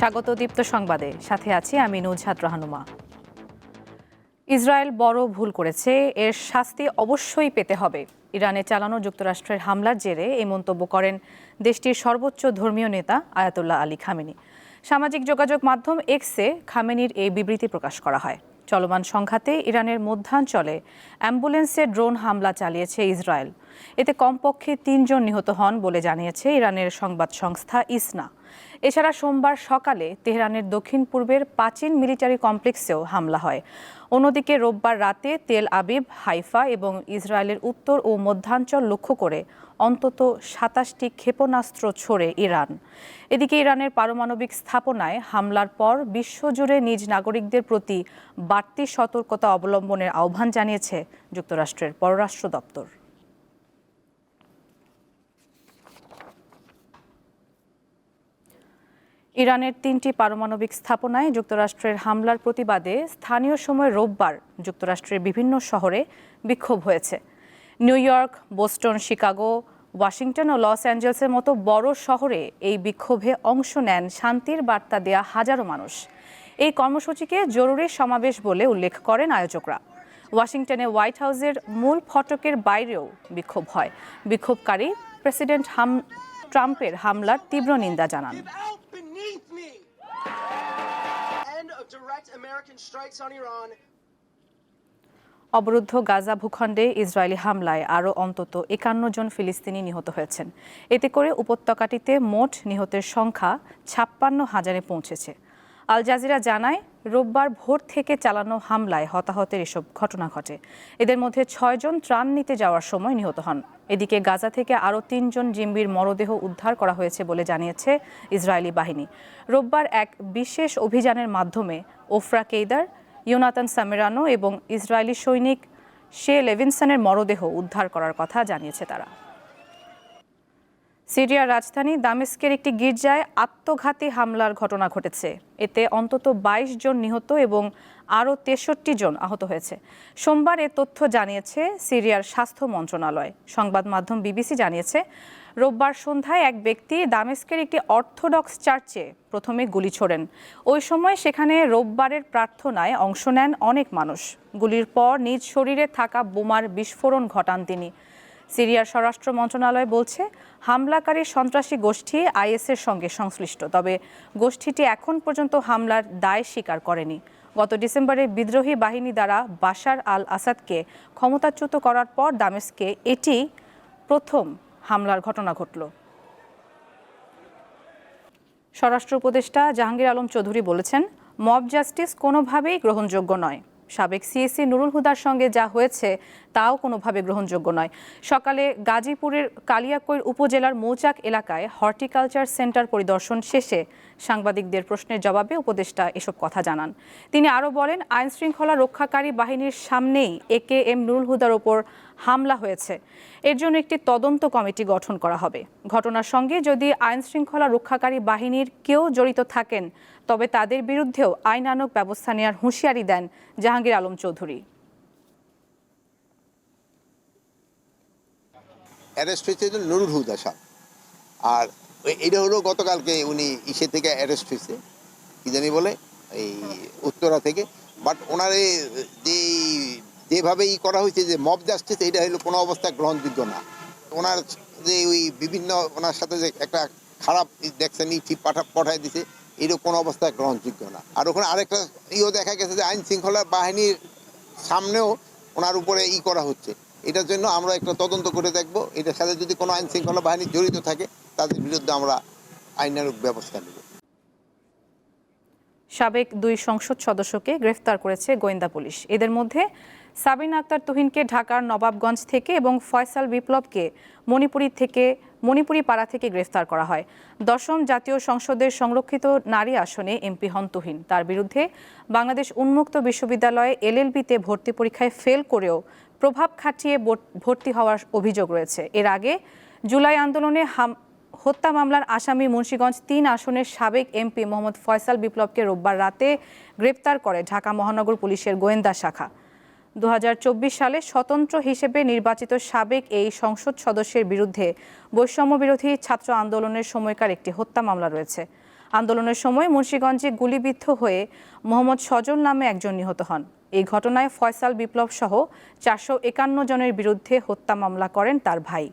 স্বাগত দীপ্ত সংবাদে। সাথে আছি আমি নুজহাত রাহানুমা। ইসরায়েল বড় ভুল করেছে, এর শাস্তি অবশ্যই পেতে হবে। ইরানে চালানো যুক্তরাষ্ট্রের হামলার জেরে এই মন্তব্য করেন দেশটির সর্বোচ্চ ধর্মীয় নেতা আয়াতুল্লাহ আলী খামেনি। সামাজিক যোগাযোগ মাধ্যম এক্সে খামেনির এই বিবৃতি প্রকাশ করা হয়। চলমান সংঘাতে ইরানের মধ্যাঞ্চলে অ্যাম্বুলেন্সে ড্রোন হামলা চালিয়েছে ইসরায়েল। এতে কমপক্ষে তিনজন নিহত হন বলে জানিয়েছে ইরানের সংবাদ সংস্থা ইসনা। এছাড়া সোমবার সকালে তেহরানের দক্ষিণ পূর্বের প্রাচীন মিলিটারি কমপ্লেক্সেও হামলা হয়। অন্যদিকে রোববার রাতে তেল আবিব, হাইফা এবং ইসরায়েলের উত্তর ও মধ্যাঞ্চল লক্ষ্য করে অন্তত সাতাশটি ক্ষেপণাস্ত্র ছোড়ে ইরান। এদিকে ইরানের পারমাণবিক স্থাপনায় হামলার পর বিশ্বজুড়ে নিজ নাগরিকদের প্রতি বাড়তি সতর্কতা অবলম্বনের আহ্বান জানিয়েছে যুক্তরাষ্ট্রের পররাষ্ট্র দপ্তর। ইরানের তিনটি পারমাণবিক স্থাপনায় যুক্তরাষ্ট্রের হামলার প্রতিবাদে স্থানীয় সময় রোববার যুক্তরাষ্ট্রের বিভিন্ন শহরে বিক্ষোভ হয়েছে। New York, Boston, Chicago, Washington ও লস অ্যাঞ্জেলসের মতো বড় শহরে এই বিক্ষোভে অংশ নেন শান্তির বার্তা দেয়া হাজারো মানুষ। এই কর্মসূচিকে জরুরি সমাবেশ বলে উল্লেখ করেন আয়োজকরা। ওয়াশিংটনে হোয়াইট হাউসের মূল ফটকের বাইরেও বিক্ষোভ হয়। বিক্ষোভকারী প্রেসিডেন্ট হাম ট্রাম্পের হামলার তীব্র নিন্দা জানান। Beneath me. End of direct American strikes on Iran. অবরুদ্ধ গাজা ভূখণ্ডে ইসরায়েলি হামলায় আরও অন্তত একান্ন জন ফিলিস্তিনি নিহত হয়েছেন এতে করে উপত্যকাটিতে মোট নিহতের সংখ্যা ছাপ্পান্ন হাজারে পৌঁছেছে আল জাজিরা জানায়, রোববার ভোর থেকে চালানো হামলায় হতাহতের এসব ঘটনা ঘটে। এদের মধ্যে ছয়জন ত্রাণ নিতে যাওয়ার সময় নিহত হন। এদিকে গাজা থেকে আরও তিনজন জিম্বির মরদেহ উদ্ধার করা হয়েছে বলে জানিয়েছে ইসরায়েলি বাহিনী। রোববার এক বিশেষ অভিযানের মাধ্যমে ওফরা কেইদার ইউনাতান সামেরানো এবং ইসরায়েলি সৈনিক শে লেভিনসনের মরদেহ উদ্ধার করার কথা জানিয়েছে তারা। সিরিয়ার রাজধানী দামেস্কের একটি গির্জায় আত্মঘাতী হামলার ঘটনা ঘটেছে। এতে অন্তত ২২ জন নিহত এবং আরও তেষট্টি জন আহত হয়েছে। সোমবার এ তথ্য জানিয়েছে সিরিয়ার স্বাস্থ্য মন্ত্রণালয়। সংবাদ মাধ্যম বিবিসি জানিয়েছে, রোববার সন্ধ্যায় এক ব্যক্তি দামেস্কের একটি অর্থোডক্স চার্চে প্রথমে গুলি ছোড়েন। ওই সময় সেখানে রোববারের প্রার্থনায় অংশ নেন অনেক মানুষ। গুলির পর নিজ শরীরে থাকা বোমার বিস্ফোরণ ঘটান তিনি। সিরিয়ার স্বরাষ্ট্র মন্ত্রণালয় বলছে, হামলাকারী সন্ত্রাসী গোষ্ঠী আইএসের সঙ্গে সংশ্লিষ্ট। তবে গোষ্ঠীটি এখন পর্যন্ত হামলার দায় স্বীকার করেনি। গত ডিসেম্বরে বিদ্রোহী বাহিনী দ্বারা বাশার আল আসাদকে ক্ষমতাচ্যুত করার পর দামেস্কে এটি প্রথম হামলার ঘটনা ঘটল। স্বরাষ্ট্র উপদেষ্টা জাহাঙ্গীর আলম চৌধুরী বলেছেন, মব জাস্টিস কোনোভাবেই গ্রহণযোগ্য নয়। সাবেক সিএসি নুরুল হুদার সঙ্গে যা হয়েছে তাও কোনোভাবে গ্রহণযোগ্য নয়। সকালে গাজীপুরের কালিয়াকৈর উপজেলার মৌচাক এলাকায় হর্টিকালচার সেন্টার পরিদর্শন শেষে সাংবাদিকদের প্রশ্নের জবাবে উপদেষ্টা এসব কথা জানান। তিনি আরও বলেন আইন শৃঙ্খলা রক্ষাকারী বাহিনীর সামনেই একে এম নুরুল হুদার ওপর হামলা হয়েছে। এর জন্য একটি তদন্ত কমিটি গঠন করা হবে। ঘটনার সঙ্গে যদি আইন শৃঙ্খলা রক্ষাকারী বাহিনীর কেউ জড়িত থাকেন তবে তাদের বিরুদ্ধেও আইনানুগ ব্যবস্থা নেওয়ার হুঁশিয়ারি দেন জাহাঙ্গীর আলম চৌধুরী। অ্যারেস্ট হয়েছে নুরুল হুদা সাহ আর এটা হলো গতকালকে উনি ইসে থেকে অ্যারেস্ট হয়েছে। কি জানি বলে? এই উত্তরা থেকে। বাট ওনার যে যেভাবে ই করা হয়েছে যে মব জাস্টিস, এটা হলো কোনো অবস্থায় গ্রহণযোগ্য না। ওনার যে ওই বিভিন্ন ওনার সাথে যে একটা খারাপ দেখছেন, ই পাঠা পাঠায় দিছে। এটা কোনো অবস্থায় গ্রহণযোগ্য না। আর ওখানে আরেকটা ইও দেখা গেছে যে আইন শৃঙ্খলা বাহিনীর সামনেও ওনার উপরে ই করা হচ্ছে। এটার জন্য আমরা একটা তদন্ত করে দেখব। এটার সাথে যদি কোনো আইন শৃঙ্খলা বাহিনী জড়িত থাকে, তাদের বিরুদ্ধে আমরা আইনানুগ ব্যবস্থা নেব। সাবেক দুই সংসদ সদস্যকে গ্রেফতার করেছে গোয়েন্দা পুলিশ। এদের মধ্যে সাবিনা আক্তার তুহিনকে ঢাকার নবাবগঞ্জ থেকে এবং ফয়সাল বিপ্লবকে মণিপুরী থেকে মণিপুরি পাড়া থেকে গ্রেফতার করা হয়। দশম জাতীয় সংসদের সংরক্ষিত নারী আসনে এমপি হন তুহিন। তার বিরুদ্ধে বাংলাদেশ উন্মুক্ত বিশ্ববিদ্যালয়ে এলএলবিতে ভর্তি পরীক্ষায় ফেল করেও প্রভাব খাটিয়ে ভর্তি হওয়ার অভিযোগ রয়েছে। এর আগে জুলাই আন্দোলনে হত্যা মামলার আসামি মুন্সীগঞ্জ তিন আসনের সাবেক এমপি মোহাম্মদ ফয়সাল বিপ্লবকে রোববার রাতে গ্রেপ্তার করে ঢাকা মহানগর পুলিশের গোয়েন্দা শাখা। দু হাজার চব্বিশ সালে স্বতন্ত্র হিসেবে নির্বাচিত সাবেক এই সংসদ সদস্যের বিরুদ্ধে বৈষম্য বিরোধী ছাত্র আন্দোলনের সময়কার একটি হত্যা মামলা রয়েছে। আন্দোলনের সময় মুন্সীগঞ্জে গুলিবিদ্ধ হয়ে মোহাম্মদ সজল নামে একজন নিহত হন। এই ঘটনায় ফয়সাল বিপ্লব সহ চারশো একান্ন জনের বিরুদ্ধে হত্যা মামলা করেন তার ভাই।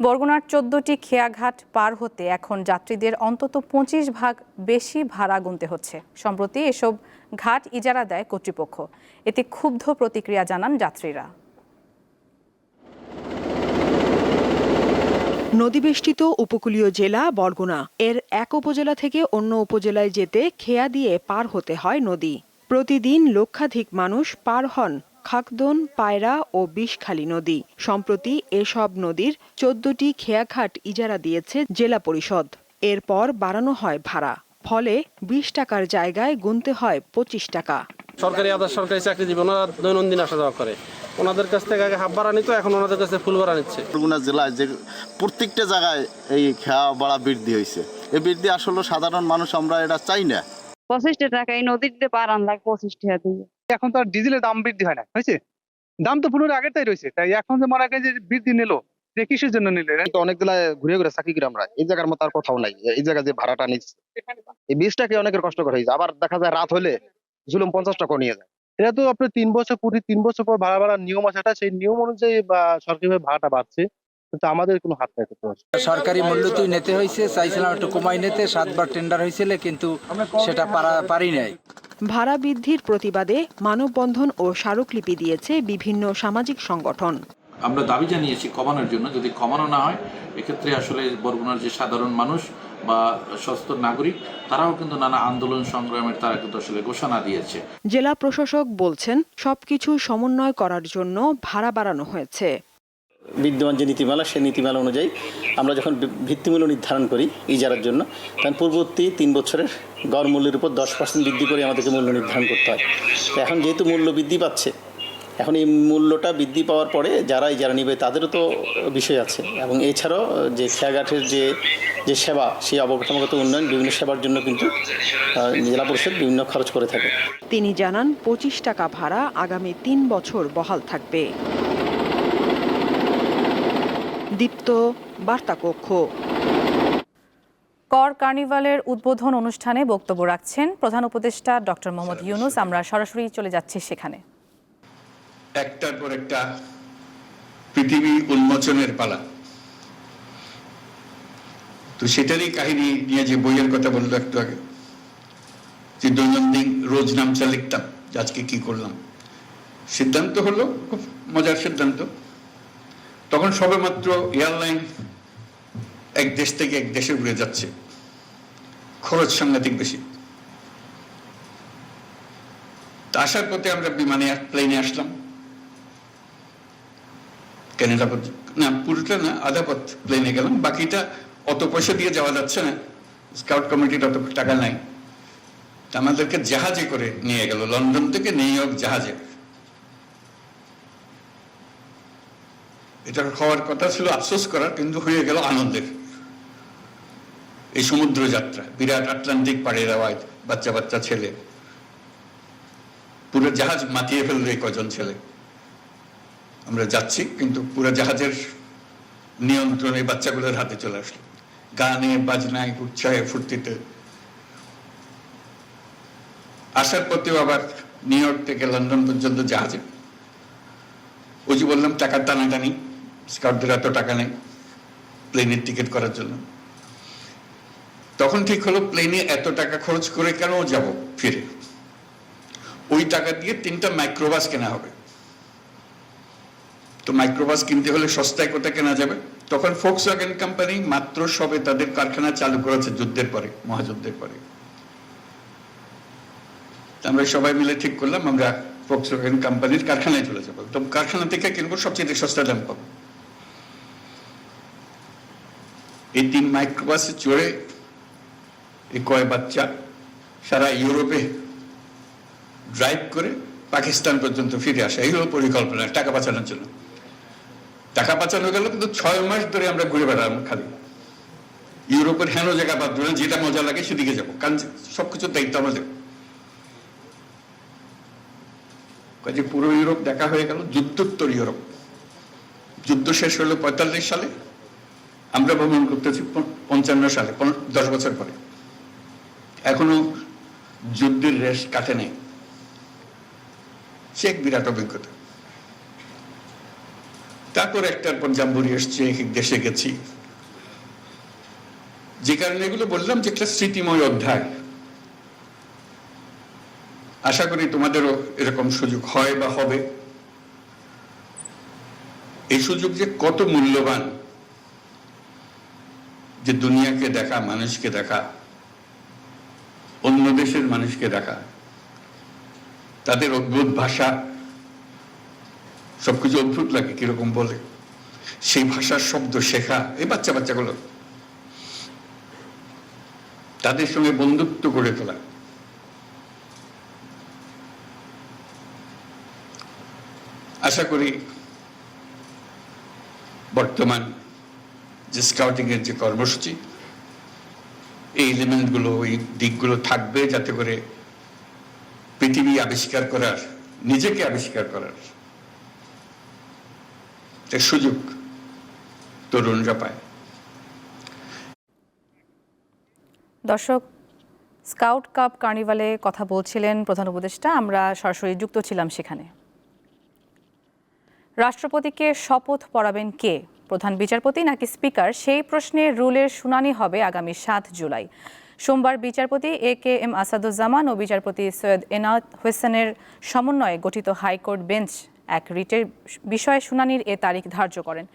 বরগুনার চোদ্দটি খেয়াঘাট পার হতে এখন যাত্রীদের অন্তত পঁচিশ ভাগ বেশি ভাড়া গুনতে হচ্ছে। সম্প্রতি এসব ঘাট ইজারা দেয় কর্তৃপক্ষ। এতে ক্ষুব্ধ প্রতিক্রিয়া জানান যাত্রীরা। নদীবেষ্টিত উপকূলীয় জেলা বরগুনা। এর এক উপজেলা থেকে অন্য উপজেলায় যেতে খেয়া দিয়ে পার হতে হয় নদী। প্রতিদিন লক্ষাধিক মানুষ পার হন খাকদন, পায়রা ও বিষখালী নদী। সম্প্রতি এসব নদীর চোদ্দটি খেয়াঘাট ইজারা দিয়েছে জেলা পরিষদ। এরপর বাড়ানো হয় ভাড়া। ফলে বিশ টাকার জায়গায় গুনতে হয় পঁচিশ টাকা। সরকারি আদার সরকারি চাকরিজীবী ওনারা দৈনন্দিন আসা যাওয়া করে। ওনাদের কাছ থেকে আগে হাফ ভাড়া নিত এখন ওনাদের কাছে ফুল ভাড়া নিচ্ছে। বরগুনা জেলায় যে প্রত্যেকটা জায়গায় এই খেয়া বাড়া বৃদ্ধি হয়েছে। এই বৃদ্ধি আসলে সাধারণ মানুষ আমরা এটা চাই না। পঁচিশটা টাকা এই নদীতে পার আনলাম পঁচিশ টাকা দিয়ে। এখন তো আর ডিজেলের দাম বৃদ্ধি হয় না হয়েছে? দাম তো পুরো আগের তাই রয়েছে। তাই এখন যে মনে করেন যে বৃদ্ধি নিল। কিসের জন্য নিলে তো অনেক জেলায় ঘুরে ঘুরে চাকরি করি আমরা। এই জায়গার মতো আর কোথাও নাই। এই জায়গায় যে ভাড়াটা নিচ্ছে। এই বীজটাকে অনেকের কষ্ট করে হয়েছে। আবার দেখা যায় রাত হলে জুলুম পঞ্চাশ টাকা নিয়ে যায়। এটা তো আপনার তিন বছর প্রতি তিন বছর পর ভাড়া ভাড়ার নিয়ম আছে। একটা সেই নিয়ম অনুযায়ী বা সরকারিভাবে ভাড়াটা বাড়ছে। কিন্তু আমাদের কোনো হাত নাই সরকারি মূল্য তুই নিতে হয়েছে। চাইছিলাম একটু কমাই নিতে। সাতবার টেন্ডার হয়েছিল কিন্তু সেটা পারা পারি নাই। ভাড়া বৃদ্ধির প্রতিবাদে মানববন্ধন ও স্মারকলিপি দিয়েছে বিভিন্ন সামাজিক সংগঠন। আমরা দাবি জানিয়েছি কমানোর জন্য। যদি কমানো না হয় এক্ষেত্রে আসলে বরগুনার যে সাধারণ মানুষ বা সস্ত নাগরিক তারাও কিন্তু নানা আন্দোলন সংগ্রামের তারা কিন্তু আসলে ঘোষণা দিয়েছে। জেলা প্রশাসক বলছেন সবকিছু সমন্বয় করার জন্য ভাড়া বাড়ানো হয়েছে। বিদ্যমান যে নীতিমালা সেই নীতিমালা অনুযায়ী আমরা যখন ভিত্তিমূল্য নির্ধারণ করি ইজারার জন্য তখন পূর্ববর্তী তিন বছরের গড় মূল্যের উপর দশ পার্সেন্ট বৃদ্ধি করে আমাদেরকে মূল্য নির্ধারণ করতে হয়। এখন যেহেতু মূল্য বৃদ্ধি পাচ্ছে এখন এই মূল্যটা বৃদ্ধি পাওয়ার পরে যারাই যারা নিবে তাদেরও তো বিষয় আছে। এবং এছাড়াও যে খেয়াঘাটের যে যে সেবা সেই অবকাঠামোগত উন্নয়ন বিভিন্ন সেবার জন্য কিন্তু জেলা পরিষদ বিভিন্ন খরচ করে থাকে। তিনি জানান পঁচিশ টাকা ভাড়া আগামী তিন বছর বহাল থাকবে। দীপ্ত বার্তা কক্ষ। কর কার্নিভালের উদ্বোধন অনুষ্ঠানে বক্তব্য রাখছেন প্রধান উপদেষ্টা ডক্টর মোহাম্মদ ইউনুস। আমরা সরাসরি চলে যাচ্ছি সেখানে। একটার পর একটা পৃথিবী উন্মোচনের পালা। তো সেটারই কাহিনী নিয়ে যে বইয়ের কথা বলল একটু আগে, যে দৈনন্দিন রোজ নামচা লিখতাম আজকে কি করলাম, সিদ্ধান্ত হলো, খুব মজার সিদ্ধান্ত। তখন সবেমাত্র এয়ারলাইন এক দেশ থেকে এক দেশে উড়ে যাচ্ছে, খরচ সাংঘাতিক বেশি। আসার পথে আমরা বিমানে প্লেনে আসলাম। পর্যন্ত না, পুরোটা না, আধা পথ প্লেনে গেলাম, বাকিটা অত পয়সা দিয়ে যাওয়া যাচ্ছে না। স্কাউট কমিটির অত টাকা নাই। আমাদেরকে জাহাজে করে নিয়ে গেল, লন্ডন থেকে নিউ ইয়র্ক জাহাজে। এটা হওয়ার কথা ছিল, আফসোস করার, কিন্তু হয়ে গেল আনন্দের। এই সমুদ্র যাত্রা, বিরাট আটলান্টিক পাড়ে দেওয়া বাচ্চা বাচ্চা ছেলে। পুরো জাহাজ মাতিয়ে ফেলল এই কজন ছেলে। আমরা যাচ্ছি, কিন্তু পুরো জাহাজের নিয়ন্ত্রণ বাচ্চাগুলোর হাতে চলে আসলো। গানে, বাজনায়, উৎসাহে, ফুর্তিতে। আসার পথেও আবার নিউ ইয়র্ক থেকে লন্ডন পর্যন্ত জাহাজে। ওই যে বললাম, টাকার টানাটানি। স্কাউটদের এত টাকা নেই প্লেনের টিকিট করার জন্য। তখন ঠিক হলো, প্লেনে এত টাকা খরচ করে কেন যাব ফিরে? ওই টাকা দিয়ে তিনটা মাইক্রোবাস কেনা হবে। তো মাইক্রোবাস কিনতে হলে সস্তায় কোথায় কেনা যাবে? তখন ফোক্স ওয়াগেন কোম্পানি মাত্র সবে তাদের কারখানা চালু করেছে যুদ্ধের পরে, মহাযুদ্ধের পরে। আমরা সবাই মিলে ঠিক করলাম, আমরা ফোক্স ওয়াগেন কোম্পানির কারখানায় চলে যাব। তো কারখানা থেকে কিনবো, সবচেয়ে সস্তা দাম পাবো। এই তিন মাইক্রোবাসে চড়ে এই কয় বাচ্চা সারা ইউরোপে ড্রাইভ করে পাকিস্তান পর্যন্ত ফিরে আসা। এই হলো পরিকল্পনা, টাকা বাঁচানোর জন্য। টাকা বাঁচানো গেল, কিন্তু ছয় মাস ধরে আমরা ঘুরে বেড়ালাম খালি। ইউরোপের হেন জায়গা বাদ দিলাম যেটা মজা লাগে সেদিকে যাব, কারণ সবকিছুর দায়িত্ব আমাদের। কাজে পুরো ইউরোপ দেখা হয়ে গেল, যুদ্ধোত্তর ইউরোপ। যুদ্ধ শেষ হলো পঁয়তাল্লিশ সালে। আমরা ভ্রমণ করতেছি পঞ্চান্ন সালে দশ বছর পরে। এখনও যুদ্ধের রেশ কাটে নেই। সে এক বিরাট অভিজ্ঞতা। তারপর একটার পর জাম্বুরি এসছে, দেশে গেছি। যে কারণে এগুলো বললাম যে একটা স্মৃতিময় অধ্যায়। আশা করি তোমাদেরও এরকম সুযোগ হয় বা হবে। এই সুযোগ যে কত মূল্যবান, যে দুনিয়াকে দেখা, মানুষকে দেখা, অন্য দেশের মানুষকে দেখা, তাদের অদ্ভুত ভাষা সবকিছু অদ্ভুত লাগে, কীরকম বলে। সেই ভাষার শব্দ শেখা, এই বাচ্চা বাচ্চাগুলো। তাদের সঙ্গে বন্ধুত্ব গড়ে তোলা। আশা করি বর্তমান যে স্কাউটিং এর যে কর্মসূচি, এই এলিমেন্টগুলো এই দিকগুলো থাকবে যাতে করে পৃথিবী আবিষ্কার করার, নিজেকে আবিষ্কার করার সুযোগ তরুণরা পায়। দর্শক, স্কাউট কাপ কার্নিভালে কথা বলছিলেন প্রধান উপদেষ্টা, আমরা সরাসরি যুক্ত ছিলাম সেখানে। রাষ্ট্রপতিকে শপথ পড়াবেন কে? প্রধান বিচারপতি নাকি স্পিকার? সেই প্রশ্নে রুলের শুনানি হবে আগামী সাত জুলাই। সোমবার বিচারপতি এ কে এম আসাদুজ্জামান ও বিচারপতি সৈয়দ এনায়েত হোসেনের সমন্বয়ে গঠিত হাইকোর্ট বেঞ্চ এক রিটের বিষয়ে শুনানির এ তারিখ ধার্য করেন।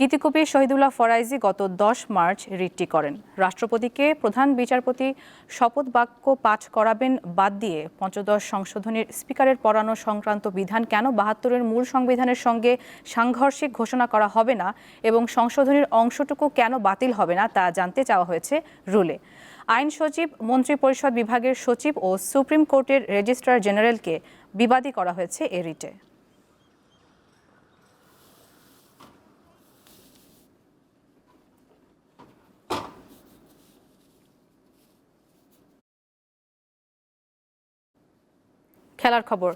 গীতিকবি শহীদুল্লাহ ফরাইজি গত দশ মার্চ রিটটি করেন। রাষ্ট্রপতিকে প্রধান বিচারপতি শপথ বাক্য পাঠ করাবেন বাদ দিয়ে পঞ্চদশ সংশোধনীর স্পিকারের পড়ানো সংক্রান্ত বিধান কেন বাহাত্তরের মূল সংবিধানের সঙ্গে সাংঘর্ষিক ঘোষণা করা হবে না এবং সংশোধনীর অংশটুকু কেন বাতিল হবে না তা জানতে চাওয়া হয়েছে রুলে। আইন সচিব মন্ত্রী পরিষদ বিভাগের সচিব ও সুপ্রিম কোর্টের রেজিস্ট্রার জেনারেলকে বিবাদী করা হয়েছে এ রিটে। খেলার খবর।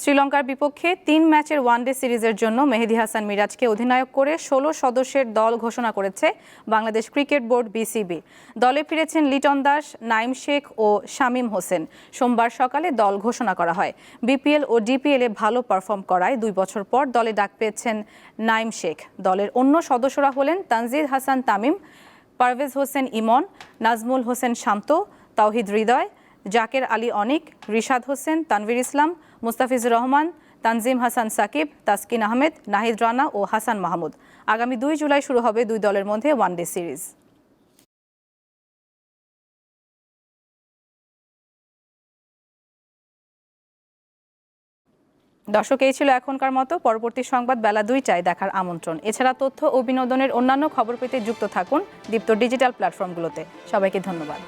শ্রীলঙ্কার বিপক্ষে তিন ম্যাচের ওয়ানডে সিরিজের জন্য মেহেদি হাসান মিরাজকে অধিনায়ক করে ষোলো সদস্যের দল ঘোষণা করেছে বাংলাদেশ ক্রিকেট বোর্ড বিসিবি। দলে ফিরেছেন লিটন দাস নাইম শেখ ও শামীম হোসেন। সোমবার সকালে দল ঘোষণা করা হয়। বিপিএল ও ডিপিএল ভালো পারফর্ম করায় দুই বছর পর দলে ডাক পেয়েছেন নাইম শেখ। দলের অন্য সদস্যরা হলেন তানজিদ হাসান তামিম, পারভেজ হোসেন ইমন, নাজমুল হোসেন শান্ত তাওহিদ হৃদয় জাকের আলী অনিক, রিশাদ হোসেন, তানভীর ইসলাম, মুস্তাফিজুর রহমান, তানজিম হাসান সাকিব, তাসকিন আহমেদ, নাহিদ রানা ও হাসান মাহমুদ। আগামী দুই জুলাই শুরু হবে দুই দলের মধ্যে ওয়ানডে সিরিজ। দর্শক, এই ছিল এখনকার মতো। পরবর্তী সংবাদ বেলা দুইটায় দেখার আমন্ত্রণ। এছাড়া তথ্য ও বিনোদনের অন্যান্য খবর পেতে যুক্ত থাকুন দীপ্ত ডিজিটাল প্ল্যাটফর্মগুলোতে। সবাইকে ধন্যবাদ।